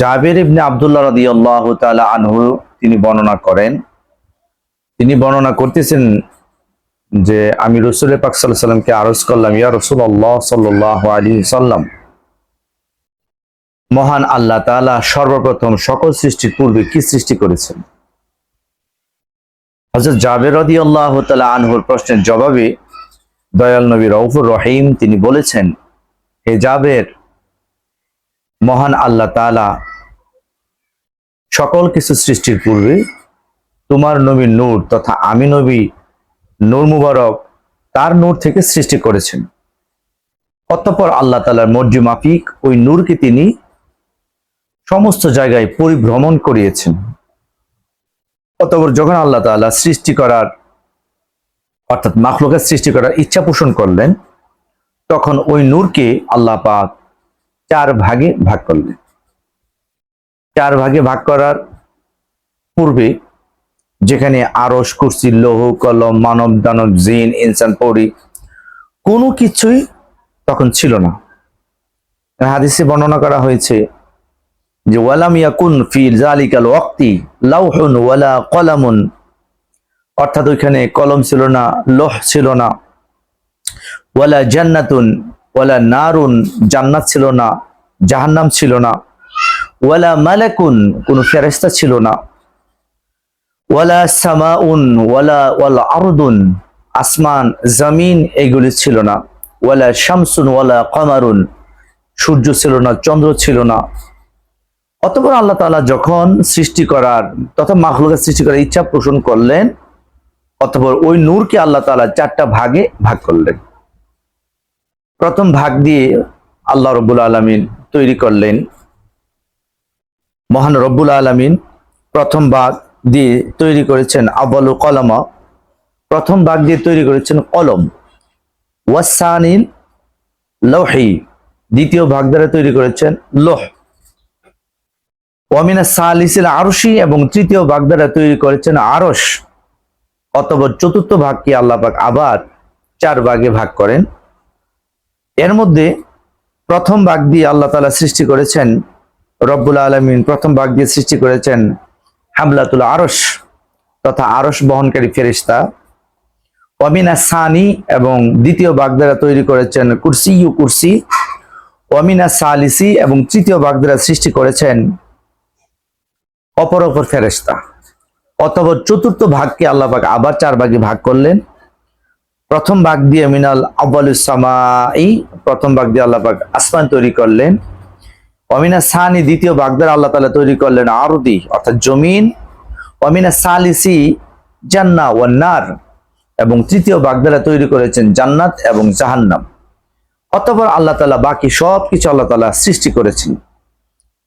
জাবের ইবনে আব্দুল্লাহ রাদিয়াল্লাহু তাআলা আনহু তিনি বর্ণনা করেন। তিনি বর্ণনা করতেছেন যে, আমি রসুল পাক আলাইহি সাল্লামকে আরজ করলাম, ইয়া রাসূলুল্লাহ সাল্লাল্লাহু আলাইহি সাল্লাম, মহান আল্লাহ তাআলা সর্বপ্রথম সকল সৃষ্টির পূর্বে কি সৃষ্টি করেছেন? হযরত জাবের রদি আল্লাহ তালা আনহুর প্রশ্নের জবাবে দয়াল নবী রহিম তিনি বলেছেন, হে জাবের মহান আল্লাহ তাআলা সকল কিছু সৃষ্টির পূর্বে তোমার নবী নূর তথা আমি নবী নূর মুবারক তার নূর থেকে সৃষ্টি করেছেন। অতঃপর আল্লাহ তালার মর্জি মাফিক ওই নূরকে তিনি সমস্ত জায়গায় পরিভ্রমণ করিয়েছেন। অতঃপর যখন আল্লাহ তাআলা সৃষ্টি করার অর্থাৎ মাখলুকের সৃষ্টি করার ইচ্ছা পোষণ করলেন, তখন ওই নূরকে আল্লাহ পাক চার ভাগে ভাগ করলেন চার ভাগে ভাগ করার পূর্বে যেখানে আরস কুরসি, লৌহ, কলম, মানব, দানব, জিন, ইনসান, পরি, কোনো কিছুই তখন ছিল না। হাদিসে বর্ণনা করা হয়েছে যে, ওয়ালাম ইয়াকুন ফি জালিকাল ওয়াক্তি লাউহুন ওয়ালা কলামুন। অর্থাৎ ওইখানে কলম ছিল না, লোহ ছিল না। ওয়ালা জান্নাতুন ওয়ালা নারুন, জান্নাত ছিল না, জাহান্নাম ছিল না। ওয়ালা মালাকুন, কোনো ফেরেস্তা ছিল না। ওয়ালা সামাউন, ওয়ালা ওয়ালা আরদুন, আসমান, জমিন, এগুলি ছিল না। ওয়ালা শামসুন, ওয়ালা কমারুন, সূর্য ছিল না, চন্দ্র ছিল না। অতপর আল্লাহ তাআলা যখন সৃষ্টি করার তথা মাখলুকের সৃষ্টি করার ইচ্ছা পোষণ করলেন, অতপর ওই নূরকে আল্লাহ তাআলা চারটা ভাগে ভাগ করলেন। প্রথম ভাগ দিয়ে আল্লাহ রব্বুল আলমিন তৈরি করলেন। মহান রব্বুল আলমিন প্রথম ভাগ দিয়ে তৈরি করেছেন আবলু কলমা। প্রথম ভাগ দিয়ে তৈরি করেছেন কলম। ওয়াসানিল লৌহি। দ্বিতীয় ভাগ দ্বারা তৈরি করেছেন লোহ। ওয়ামিনা সালিসিল আরশি এবং তৃতীয় ভাগ দ্বারা তৈরি করেছেন আরশ। অতপর চতুর্থ ভাগকে আল্লাহ পাক আবার চার ভাগে ভাগ করেন। এর মধ্যে প্রথম ভাগ দিয়ে আল্লাহ তালা সৃষ্টি করেছেন রব্বুল আলমিন, প্রথম ভাগ দিয়ে সৃষ্টি করেছেন হামলাতুল আরস তথা আরস বহনকারী ফেরিস্তা অমিনা সানি এবং দ্বিতীয় ভাগ দ্বারা তৈরি করেছেন কুরসি ইউ কুরসি। অমিনা সালিসি এবং তৃতীয় ভাগ দ্বারা সৃষ্টি করেছেন অপর অপর ফেরেস্তা অথবা চতুর্থ ভাগকে আল্লাহ আবার চার ভাগে ভাগ করলেন। প্রথম ভাগ দিয়ে মিনাল আব্বালুসামাই প্রথম ভাগ দিয়ে আল্লাহ পাক আসমান তৈরি করলেন। অমিনা সানি, দ্বিতীয় ভাগ দ্বারা আল্লাহ তালা তৈরি করলেন আরদি, অর্থাৎ জমিন। অমিনা সালিসি জান্না ওয়ান্নার এবং তৃতীয় ভাগ দ্বারা তৈরি করেছেন জান্নাত এবং জাহান্নাম। অতপর আল্লাহ তালা বাকি সব কিছু আল্লাহ তালা সৃষ্টি করেছেন।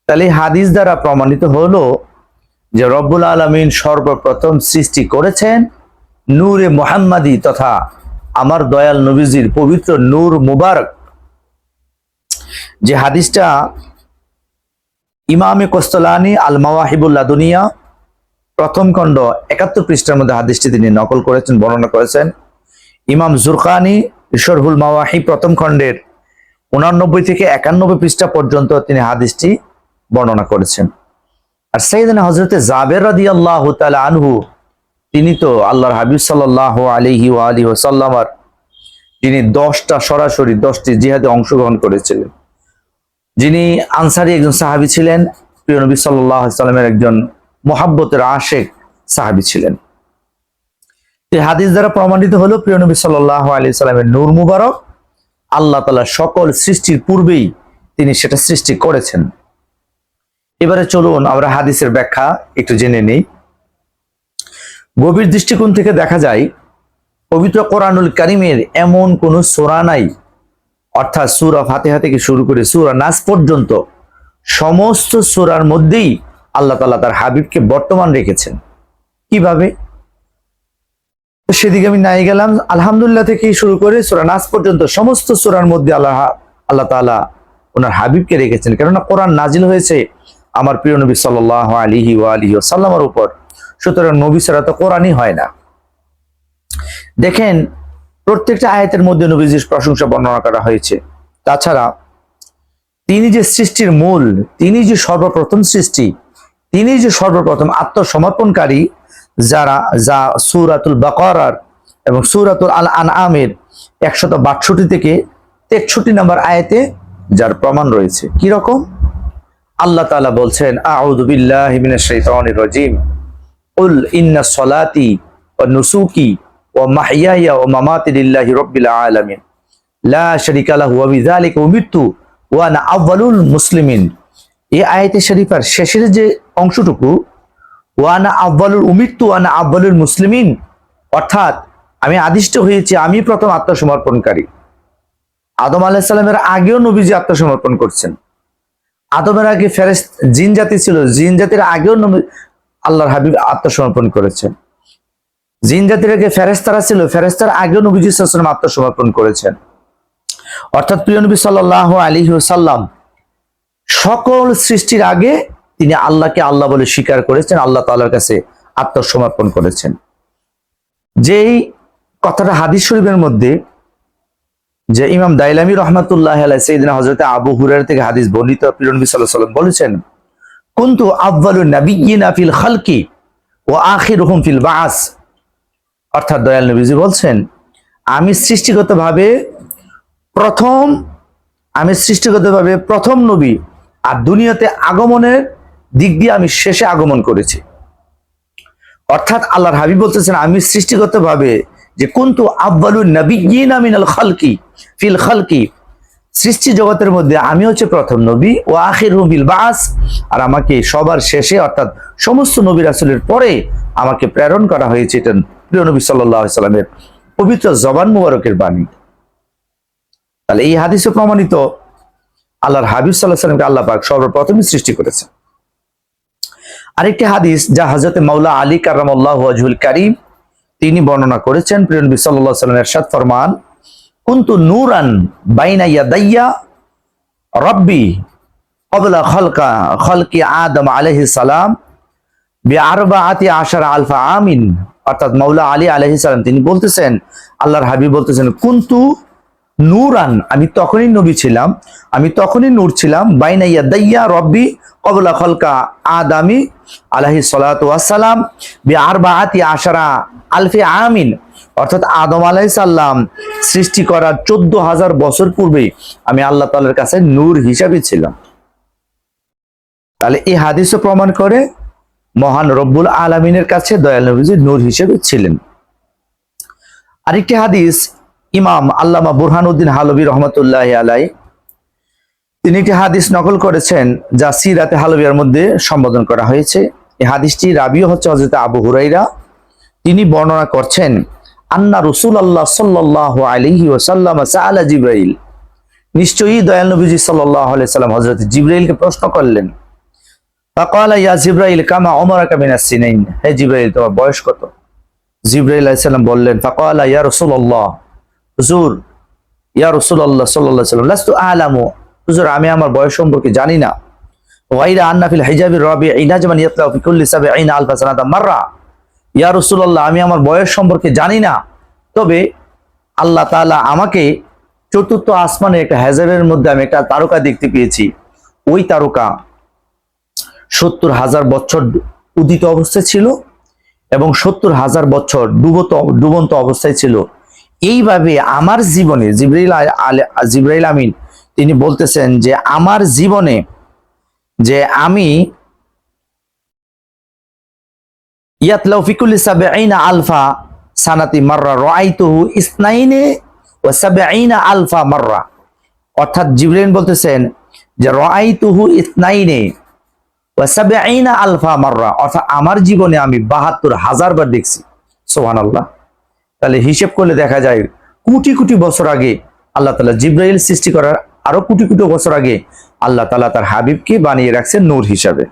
তাহলে হাদিস দ্বারা প্রমাণিত হলো যে রব্বুল আলমিন সর্বপ্রথম সৃষ্টি করেছেন নূরে মোহাম্মদী তথা আমার দয়াল নবীজির পবিত্র নূর মুবারক। যে হাদিসটা ইমামে কোস্তলানি আল মাওয়াহিবুল্লাহ দুনিয়া, প্রথম খণ্ড একাত্তর পৃষ্ঠার মধ্যে হাদিসটি তিনি নকল করেছেন, বর্ণনা করেছেন। ইমাম জুরকানি ঈশ্বরহুল মাওয়াহি প্রথম খণ্ডের উনানব্বই থেকে একানব্বই পৃষ্ঠা পর্যন্ত তিনি হাদিসটি বর্ণনা করেছেন। আর সেইদিন হজরতে জাবের রাদি আল্লাহ তালা আনহু তিনি তো আল্লাহর হাবিব সাল্লাহ আলিহি আলী ওসাল্লামার যিনি দশটা সরাসরি দশটি জিহাদে অংশগ্রহণ করেছিলেন। যিনি আনসারি একজন সাহাবি ছিলেন, প্রিয় নবী সাল্লামের একজন মোহাব্বতের আশেক সাহাবি ছিলেন। হাদিস দ্বারা প্রমাণিত হলো, প্রিয় নবী সাল্লাহ আলী সাল্লামের নূর মুবারক, আল্লাহ তালা সকল সৃষ্টির পূর্বেই তিনি সেটা সৃষ্টি করেছেন। এবারে চলুন আমরা হাদিসের ব্যাখ্যা একটু জেনে নেই। গভীর দৃষ্টিকোণ থেকে দেখা যায়, পবিত্র কোরআনুল কারিমের এমন কোন সোরা নাই। অর্থাৎ সুরা ফাতেহা থেকে শুরু করে সুরা নাস পর্যন্ত সমস্ত সুরার মধ্যেই আল্লাহ তালা তার হাবিবকে বর্তমান রেখেছেন। কীভাবে? সেদিকে আমি নাই গেলাম। আলহামদুলিল্লাহ থেকে শুরু করে সুরা নাস পর্যন্ত সমস্ত সুরার মধ্যে আল্লাহ আল্লাহ তালা ওনার হাবিবকে রেখেছেন। কেননা কোরআন নাজিল হয়েছে আমার প্রিয় নবী সাল আলিহি আলিহি সাল্লামার উপর। সুতরাং নবী ছাড়া তো কোরআনই হয় না। দেখেন, প্রত্যেকটা আয়াতের মধ্যে নবীজির প্রশংসা বর্ণনা করা হয়েছে। তাছাড়া, তিনি যে সৃষ্টির মূল, তিনি যে সর্বপ্রথম সৃষ্টি, তিনি যে সর্বপ্রথম আত্মসমর্পণকারী, যারা, যা সুরাতুল বাকরার এবং সুরাতুল আল আন আমের একশত বাষট্টি থেকে তেষট্টি নম্বর আয়াতে যার প্রমাণ রয়েছে। কি রকম আল্লাহ তাআলা বলছেন, আউযু বিল্লাহি মিনাশ শাইতানির রাজিম। কুল ইন্না সলাতি ওয়া নুসুকি ওয়া মাহইয়ায়া ওয়া মামাতি লিল্লাহি রাব্বিল আলামিন। লা মুসলিমিন। শরীফার শেষের যে অংশটুকু আব্বালুল আব্বালুল মুসলিমিন। অর্থাৎ, আমি আদিষ্ট হয়েছি, আমি প্রথম আত্মসমর্পণকারী। আদম আলাহ সাল্লামের আগেও নবীজি আত্মসমর্পণ করছেন। আদমের আগে ফেরেস্ত জিন জাতি ছিল। জিন জাতির আগেও আল্লাহর হাবিব আত্মসমর্পণ করেছেন। জিন জাতির আগে ফেরেস্তারা ছিল ফেরেস্তার আগেও নবীজি সাল্লাম আত্মসমর্পণ করেছেন। অর্থাৎ প্রিয় নবী সাল্লাহ আলী সাল্লাম সকল সৃষ্টির আগে তিনি আল্লাহকে আল্লাহ বলে স্বীকার করেছেন, আল্লাহ তাআলার কাছে আত্মসমর্পণ করেছেন। যেই কথাটা হাদিস শরীফের মধ্যে যে ইমাম দাইলামি রহমাতুল্লাহ সেইদিনা হজরত আবু হুরার থেকে হাদিস বর্ণিত, প্রিয় নবী সাল্লাল্লাহু আলাইহি সাল্লাম বলেছেন, কুনতু আফজালুন নাবিয়্যিনা ফিল খালকি ও আখিরুহুম ফিল বাস। অর্থাৎ দয়াল নবীজি বলছেন, আমি সৃষ্টিগতভাবে প্রথম, আমি সৃষ্টিগতভাবে প্রথম নবী আর দুনিয়াতে আগমনের দিক দিয়ে আমি শেষে আগমন করেছি। অর্থাৎ আল্লাহর হাবিব বলতেছেন, আমি সৃষ্টিগতভাবে যে কুন্তু আব্বালুন নবিয়িনা মিনাল খালকি, ফিল খালকি। সৃষ্টি জগতের মধ্যে আমি হচ্ছে প্রথম নবী, ও আখির বিল বাস। আর আমাকে সবার শেষে, অর্থাৎ সমস্ত নবী রাসুলের পরে আমাকে প্রেরণ করা হয়েছে এটা প্রিয় নবী সাল্লাহ সাল্লামের পবিত্র জবান মুবারকের বাণী। তাহলে এই হাদিসে প্রমাণিত আল্লাহর হাবিব সাল্লাহ সাল্লামকে আল্লাহ পাক সর্বপ্রথমই সৃষ্টি করেছে আরেকটি হাদিস যা হজরত মাওলা আলী কারামুল্লাহ ওয়াজহুল কারিম তিনি বর্ণনা করেছেন, প্রিয় নবী সাল্লাল্লাহু আলাইহি ওয়াসাল্লামের এরশাদ ফরমান, কুনতু নূরান বাইনা ইয়াদাইয়া, রব্বি ক্বাবলা খালকা, খালকি আদম আলাইহিস সালাম, বিআরবাআতি আশারা আলফা আমিন। অর্থাৎ মাওলা আলী আলাইহিস সালাম, তিনি বলতেছেন, আল্লাহর হাবিব বলতেছেন, কুনতু নূরান, আমি তখনই নবী ছিলাম, আমি তখনই নূর ছিলাম, বাইনা ইয়াদাইয়া, রব্বি কবলা খলকা আদামি আলাহি সালাম বি আরবাআতি আশারা আলফি আমিন, অর্থাৎ আদম আলাই সাল্লাম সৃষ্টি করার চোদ্দ হাজার বছর পূর্বে আমি আল্লাহ তালার কাছে নূর হিসাবে ছিলাম। তাহলে এই হাদিসও প্রমাণ করে মহান রব্বুল আলমিনের কাছে দয়াল নবীজি নূর হিসেবে ছিলেন। আরেকটি হাদিস, ইমাম আল্লামা বুরহানুদ্দিন হালবি রহমতুল্লাহ আলাই তিনি একটি হাদিস নকল করেছেন যা সিরাতে হালবিয়ার মধ্যে সম্বোধন করা হয়েছে। এই হাদিসটি রাবিও হচ্ছে হজরত আবু হুরাইরা তিনি বর্ণনা করছেন, আন্না রসুল আল্লাহ সাল্লাহ আলহি ওসাল্লাম সাআলা জিব্রাইল। নিশ্চয়ই দয়াল নবীজি সাল্লাহ সাল্লাম হজরত জিব্রাইলকে প্রশ্ন করলেন জিব্রাইল কামা কামিনা সিনাইন? হে জিব্রাইল, তোমার বয়স কত? জিব্রাইল আলাইহিস বললেন, ফাকালা ইয়া রাসূলুল্লাহ। হুজুর, ইয়া রাসূলুল্লাহ সাল্লাল্লাহু আলাইহি ওয়াসাল্লাম, লাস্তু হুজুর, আমি আমার বয়স সম্পর্কে জানি না। ওয়াইরা আন্না ফিল রবি ইনাজমান ইয়াতলাউ ফি কুল্লি সাবঈনা আলফা সানাতা মাররা। ইয়া রাসূলুল্লাহ, আমি আমার বয়স সম্পর্কে জানি না। তবে আল্লাহ তাআলা আমাকে চতুর্থ আসমানে একটা হেজাবের মধ্যে আমি একটা তারকা দেখতে পেয়েছি। ওই তারকা সত্তর হাজার বছর উদিত অবস্থায় ছিল এবং সত্তর হাজার বছর ডুবত ডুবন্ত অবস্থায় ছিল। এইভাবে আমার জীবনে জিব্রাইল আলে জিব্রাইল আমিন তিনি বলতেছেন যে, আমার জীবনে যে আমি ইয়াতলাউ ফিকুল সাবঈনা আলফা সানাতি মাররা, রাআইতুহু ইসনাইনে ওয়া সাবঈনা আলফা মাররা। অর্থাৎ জিব্রাইল বলতেছেন যে, রাআইতুহু ইসনাইনে ওয়া সাবঈনা আলফা মাররা। অর্থাৎ আমার জীবনে আমি বাহাত্তর হাজার বার দেখছি। সোহান আল্লাহ তাহলে হিসেব করলে দেখা যায়, কোটি কোটি বছর আগে আল্লাহ তালা জিব্রাইল সৃষ্টি করার আরও কোটি কোটি বছর আগে আল্লাহ তালা তার হাবিবকে বানিয়ে রাখছেন নূর হিসাবে।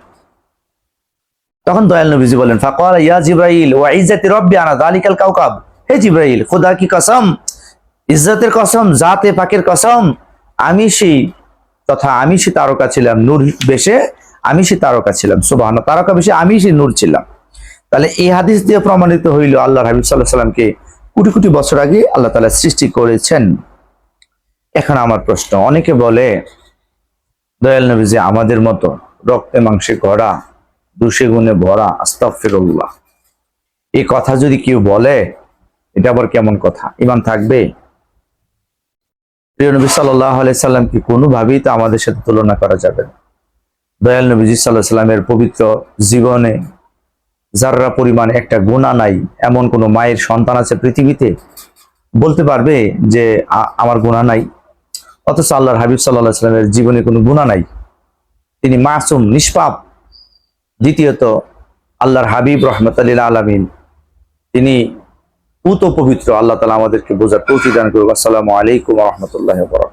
তখন দয়াল নবীজি বলেন, ফাকাল ইয়া জিব্রাইল, ওয়া ইজ্জাতি রব্বি আনা যালিকাল কাওকাব। হে জিব্রাইল, খোদা কি কসম? ইজ্জতের কসম, জাতে পাকের কসম। আমি সেই তথা আমি সে তারকা ছিলাম, নূর বেশে আমি সে তারকা ছিলাম সুবাহ তারকা বেশে আমি সে নূর ছিলাম। তাহলে এই হাদিস দিয়ে প্রমাণিত হইল আল্লাহ হাবিব সাল্লাহ সাল্লামকে কোটি কোটি বছর আগে আল্লাহ তালা সৃষ্টি করেছেন। এখন আমার প্রশ্ন, অনেকে বলে, দয়াল নবী যে আমাদের মতো রক্তে মাংসে গড়া দুষে গুণে ভরা আস্তাফিরুল্লাহ এই কথা যদি কেউ বলে, এটা আবার কেমন কথা? ইমান থাকবে? প্রিয় নবী সাল্লাহ সাল্লামকে কোনোভাবেই তো আমাদের সাথে তুলনা করা যাবে না। দয়াল নবীজি সাল্লাহ সাল্লামের পবিত্র জীবনে যাররা পরিমাণ একটা গুণা নাই, এমন কোনো মায়ের সন্তান আছে পৃথিবীতে, বলতে পারবে যে আমার গুণা নাই। অথচ আল্লাহর হাবিব সাল্লাহ সাল্লামের জীবনে কোনো গুণা নাই। তিনি মাসুম, নিষ্পাপ দ্বিতীয়ত, আল্লাহর হাবিব রহমতাল্লিল আলমিন, তিনি উত পবিত্র, আল্লাহ তালা আমাদেরকে বোঝার তৌফিক দান করুক। আসসালামু আলাইকুম রহমতুল্লাহ বরক